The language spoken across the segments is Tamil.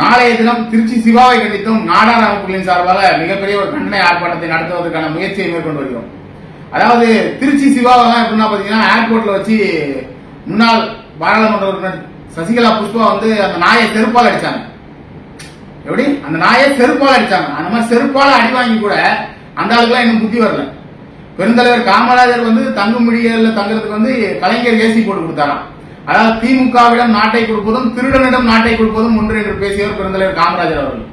நாளைய தினம் திருச்சி சிவாவை கண்டித்தும் நாடார் அமைப்புகளின் சார்பாக மிகப்பெரிய ஒரு கண்டன ஆர்ப்பாட்டத்தை நடத்துவதற்கான முயற்சியை மேற்கொண்டு வருகிறோம். அதாவது திருச்சி சிவாவை தான் எப்படின்னா பாத்தீங்கன்னா ஏர்போர்ட்ல வச்சு முன்னாள் பாராளுமன்ற உறுப்பினர் சசிகலா புஷ்பா வந்து அந்த நாயை செருப்பால் அடிச்சாங்க. எப்படி? அந்த நாயை செருப்பால் அடிச்சாங்க. அந்த மாதிரி செருப்பால் அடி வாங்கி கூட அந்த ஆளுக்குலாம் இன்னும் புத்தி வரல. பெருந்தலைவர் காமராஜர் வந்து தங்கும் விடியல்ல தங்குறதுக்கு வந்து கலைஞர் ஏசி போட்டு கொடுத்தாராம். அதாவது திமுகவிடம் நாட்டை கொடுப்பதும் திருடனிடம் நாட்டை கொடுப்பதும் ஒன்று என்று பேசியவர் பெருந்தலைவர் காமராஜர் அவர்கள்.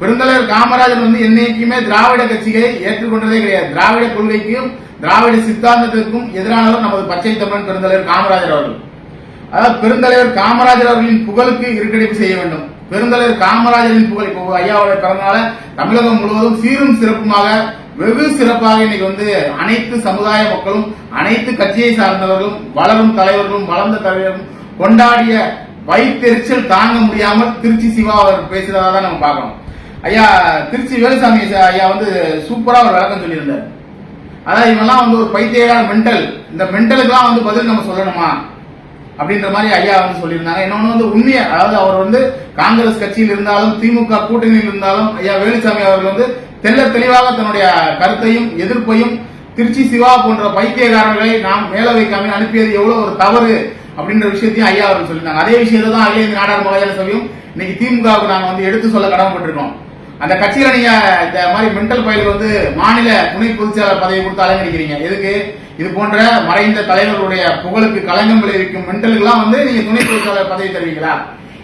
பெருந்தலைவர் காமராஜர் வந்து என்னைக்குமே திராவிட கட்சிகளை ஏற்றுக்கொண்டதே கிடையாது. திராவிட கொள்கைக்கும் திராவிட சித்தாந்தத்திற்கும் எதிரானவர் நமது பச்சை தமிழன் பெருந்தலைவர் காமராஜர் அவர்கள். அதாவது பெருந்தலைவர் காமராஜர் அவர்களின் புகழுக்கு இருக்கடிப்பு செய்ய வேண்டும். பெருந்தலைவர் காமராஜரின் புகழ் இப்போ ஐயாவுடைய பிறந்தநாள தமிழகம் முழுவதும் சீரும் சிறப்புமாக வெகு சிறப்பாக இன்னைக்கு வந்து அனைத்து சமுதாய மக்களும் அனைத்து கட்சியை சார்ந்தவர்களும் வளரும் தலைவர்களும் வளர்ந்த தலைவர்களும் கொண்டாடிய வயிற்றெரிச்சல் தாங்க முடியாமல் திருச்சி சிவா அவர் பேசுறதா தான் நம்ம பார்க்கணும். ஐயா திருச்சி வேலுசாமி ஐயா வந்து சூப்பரா ஒரு விளக்கம் சொல்லியிருந்தார். அதாவது இவெல்லாம் வந்து ஒரு பைத்தியகார மென்டல் இந்த மென்டலுக்குலாம் வந்து பதில் நம்ம சொல்லணுமா? அப்படின்ற மாதிரி ஐயா வந்து சொல்லியிருந்தாங்க. இன்னொன்னு வந்து உண்மையை அதாவது அவர் வந்து காங்கிரஸ் கட்சியில் இருந்தாலும் திமுக கூட்டணியில் இருந்தாலும் ஐயா வேலுசாமி அவர்கள் வந்து தெல்ல தெளிவாக தன்னுடைய கருத்தையும் எதிர்ப்பையும் திருச்சி சிவா போன்ற பைத்தியக்காரர்களை நாம் மேலவைக்காமை அனுப்பியது எவ்வளவு ஒரு தவறு அப்படின்ற விஷயத்தையும் ஐயா அவர்கள் சொல்லியிருந்தாங்க. அதே விஷயத்தை தான் அகில இந்திய சபையும் இன்னைக்கு திமுகவுக்கு நாங்க வந்து எடுத்து சொல்ல கடமைப்பட்டிருக்கோம். அந்த கட்சியில நீங்க இந்த மாதிரி மென்டல் பயிலுக்கு வந்து மாநில துணை பொதுச்செயலாளர் பதவி கொடுத்து அலங்கரிக்கிறீங்க. எதுக்கு? இது போன்ற மறைந்த தலைவர்களுடைய புகழுக்கு களங்கம் விளைவிக்கும் மென்டலுக்கெல்லாம் வந்து நீங்க துணை பொதுச்செயலாளர் பதவி தருவீங்களா?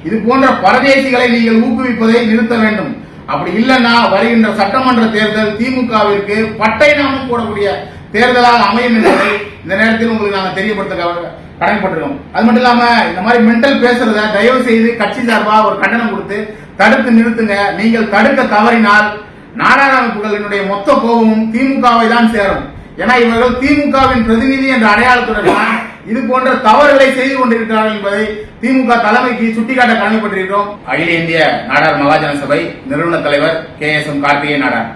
இது போன்ற பரதேசிகளை நீங்கள் ஊக்குவிப்பதை நிறுத்த வேண்டும். அப்படி இல்லைன்னா வருகின்ற சட்டமன்ற தேர்தல் திமுகவிற்கு பட்டை நாமம் போடக்கூடிய தேர்தலாக அமையும் என்பதை இந்த நேரத்தில் உங்களுக்கு நாங்க தெரியப்படுத்த கடமைப்பட்டிருக்கோம். அது மட்டும் இல்லாம இந்த மாதிரி மென்டல் பேசுறத தயவு செய்து கட்சி சார்பா ஒரு கண்டனம் கொடுத்து தடுத்து நிறுத்துங்க. நீங்கள் தடுக்க தவறினால் நாடார் மொத்த கோபமும் திமுகவை தான் சேரும். ஏன்னா இவர்கள் திமுகவின் பிரதிநிதி என்ற அடையாளத்துடன் இது போன்ற தவறுகளை செய்து கொண்டிருக்கிறார்கள் என்பதை திமுக தலைமைக்கு சுட்டிக்காட்ட கடமைப்பட்டிருக்கிறோம். அகில இந்திய நாடார் மகாஜன சபை நிறுவன தலைவர் K S M Karthike Nadar.